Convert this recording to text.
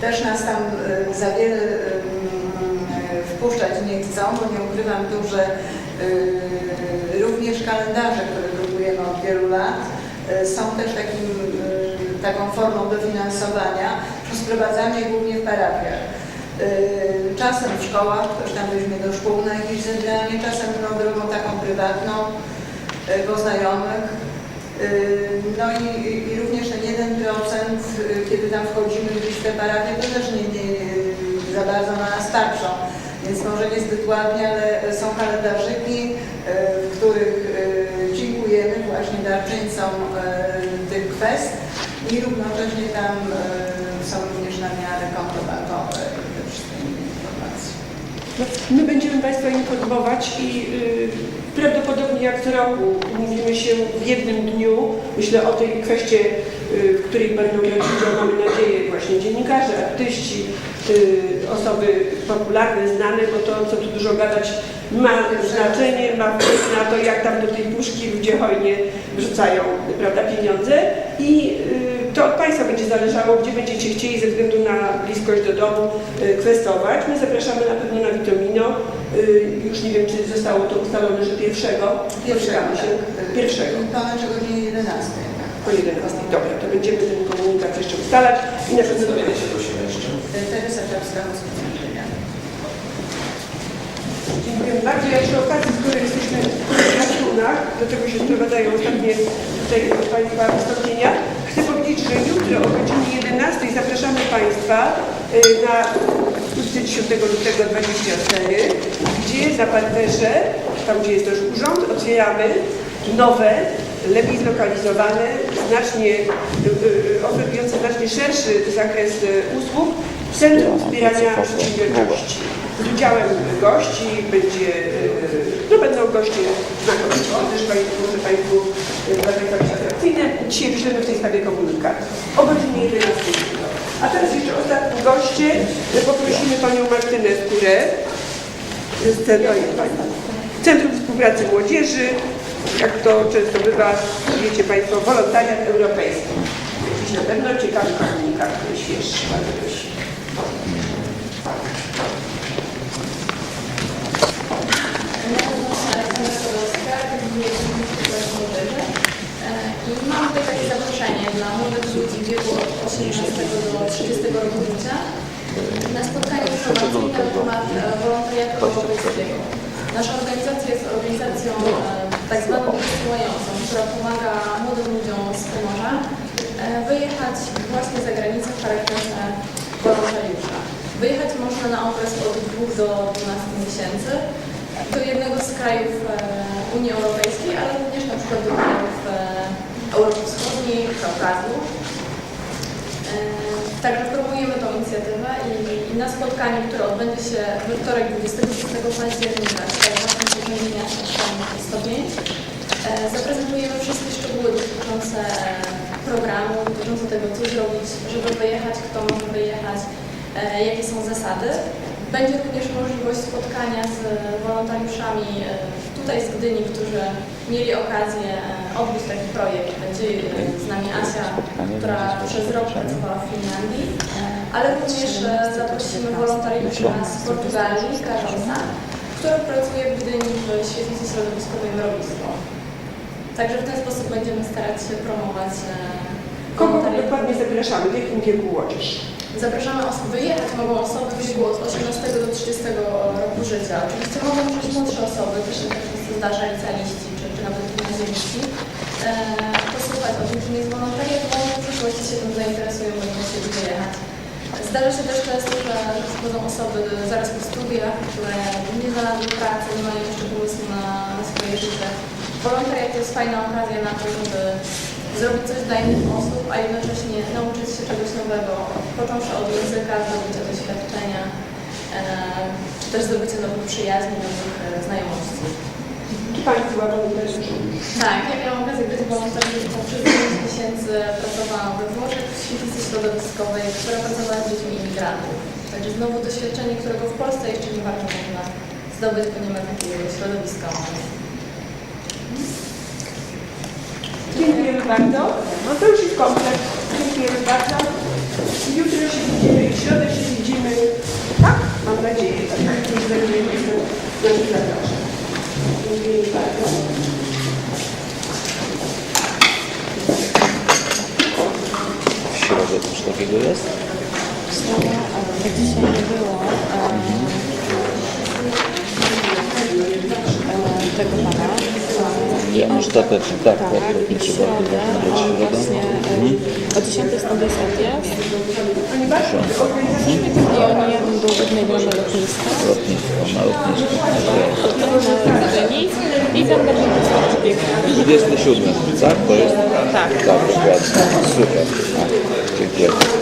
Też nas tam y, za wiele y, y, wpuszczać nie chcą, bo nie ukrywam tu, że również kalendarze, które drukujemy od wielu lat, są też takim, taką formą dofinansowania. Sprowadzamy je głównie w parafiach. Czasem w szkołach, ktoś tam weźmie do szkół na jakieś zebranie, czasem no, drogą taką prywatną, po znajomych. No i, i również ten 1%, tam wchodzimy w te parafie, to też nie, nie za bardzo na nas patrzą. Więc może niezbyt ładnie, ale są kalendarzyki, y, w których y, dziękujemy właśnie darczyńcom y, tych kwest i równocześnie tam są również namiary konto bankowe wszystkie informacje. My będziemy Państwa informować i y, prawdopodobnie jak co roku umówimy się w jednym dniu. Myślę o tej kwestii, y, w której będą brać udział, mamy nadzieję, właśnie dziennikarze, artyści, y, osoby popularne, znane, bo to, co tu dużo gadać, ma znaczenie, ma wpływ na to, jak tam do tej puszki ludzie hojnie wrzucają prawda, pieniądze i to od Państwa będzie zależało, gdzie będziecie chcieli ze względu na bliskość do domu y, kwestować. My zapraszamy na pewno na Witomino. Y, Już nie wiem, czy zostało to ustalone, że pierwszego spotykamy się. tak. Pierwszego. Ponoć o godzinie 11. tak. Po 11. Dobra, to będziemy ten komunikat jeszcze ustalać i na pewno się prosimy jeszcze. Teresa Czapska. Dziękuję bardzo. Ja przy okazji, w której jesteśmy na stronach, do tego się sprowadzają ostatnie tutaj Państwa wystąpienia, chcę powiedzieć, że jutro o godzinie 11 zapraszamy Państwa na ulicę 10 lutego 24, gdzie na parterze, tam gdzie jest też urząd, otwieramy nowe, lepiej zlokalizowane, znacznie y, y, oferujące znacznie szerszy zakres y, usług Centrum Wspierania Przedsiębiorczości. Z udziałem gości będzie, y, no będą goście znakomici, też może Państwu y, bardzo atrakcyjne. Dzisiaj wyślemy w tej sprawie komunikat o godzinie 11. A teraz jeszcze ostatni goście. Poprosimy Panią Martynę Skórę z Centrum, Centrum Współpracy Młodzieży. Jak to często bywa, wiecie Państwo, wolontariat europejski. Jakiś na pewno ciekawy komunikat, świeższy, bardzo prosimy. 13 do 30 grudnia na spotkaniu informacyjne na temat wolontariatu obywatelskiego. Nasza organizacja jest organizacją e, tak zwaną wysyłającą, która pomaga młodym ludziom z Pomorza e, wyjechać właśnie za granicę w charakterze wolontariusza. Wyjechać można na okres od 2 do 12 miesięcy do jednego z krajów e, Unii Europejskiej, ale również na przykład do krajów Europy Wschodniej, Kaukazu. Także promujemy tą inicjatywę i, i na spotkaniu, które odbędzie się we wtorek 26 października, tutaj właśnie w Urzędzie Miasta stopień, zaprezentujemy wszystkie szczegóły dotyczące e, programu, dotyczące tego, co zrobić, żeby wyjechać, kto może wyjechać, e, jakie są zasady. Będzie również możliwość spotkania z wolontariuszami e, tutaj z Gdyni, którzy mieli okazję e, odbyć taki projekt. Będzie e, z nami Asia, która przez rok pracowała w Finlandii, e, ale również zaprosimy wolontariusza z Portugalii, Carlosa, który pracuje w Gdyni w świetlicy środowiskowej Mrowisko. Także w ten sposób będziemy starać się promować Kogo dokładnie zapraszamy? W jakim wieku młodzież? Zapraszamy osoby, wyjechać mogą osoby w wieku od 18 do 30 roku życia. Oczywiście mogą być młodsze osoby, też często zdarza licealiści, czy, czy nawet gimnazjaliści. E, posłuchać o tym, czym jest wolontariat, bo w przyszłości się tym zainteresują, będą chcieli wyjechać. Zdarza się też często, że przychodzą osoby zaraz po studiach, które nie znalazły pracy, nie mają jeszcze pomysłu na, na swoje życie. Wolontariat to jest fajna okazja na to, żeby zrobić coś dla innych osób, a jednocześnie nauczyć się czegoś nowego, począwszy od języka, zdobycia doświadczenia, e, czy też zdobycia nowych przyjaźni, nowych e, znajomości. Czy Państwo wolontariusze? Tak, ja miałam okazję być wolontariuszką przez 9 miesięcy, pracowałam we Włoszech w świetlicy środowiskowej, która pracowała z dziećmi imigrantów. Także znowu doświadczenie, którego w Polsce jeszcze nie bardzo można zdobyć, bo nie ma takiego środowiska. Dziękujemy bardzo. No to już jest komplet. Dziękujemy bardzo. Jutro się widzimy w środę się widzimy. Środę coś takiego jest? Tak dzisiaj nie było e, tego pana. Ja ostatecznie, tak, tak, Tak, to i trzeba środę wybrać o, środę. właśnie e, o 10 stąd jest odjazd i oni jadą do głównej bramy lotniska. Lotnisko, na lotnisku. Odpłyną na Gdyni i tam będą dostarczy bieg. 27, tak? To jest? Tak. Tak, dokładnie. Super. Dziękuję.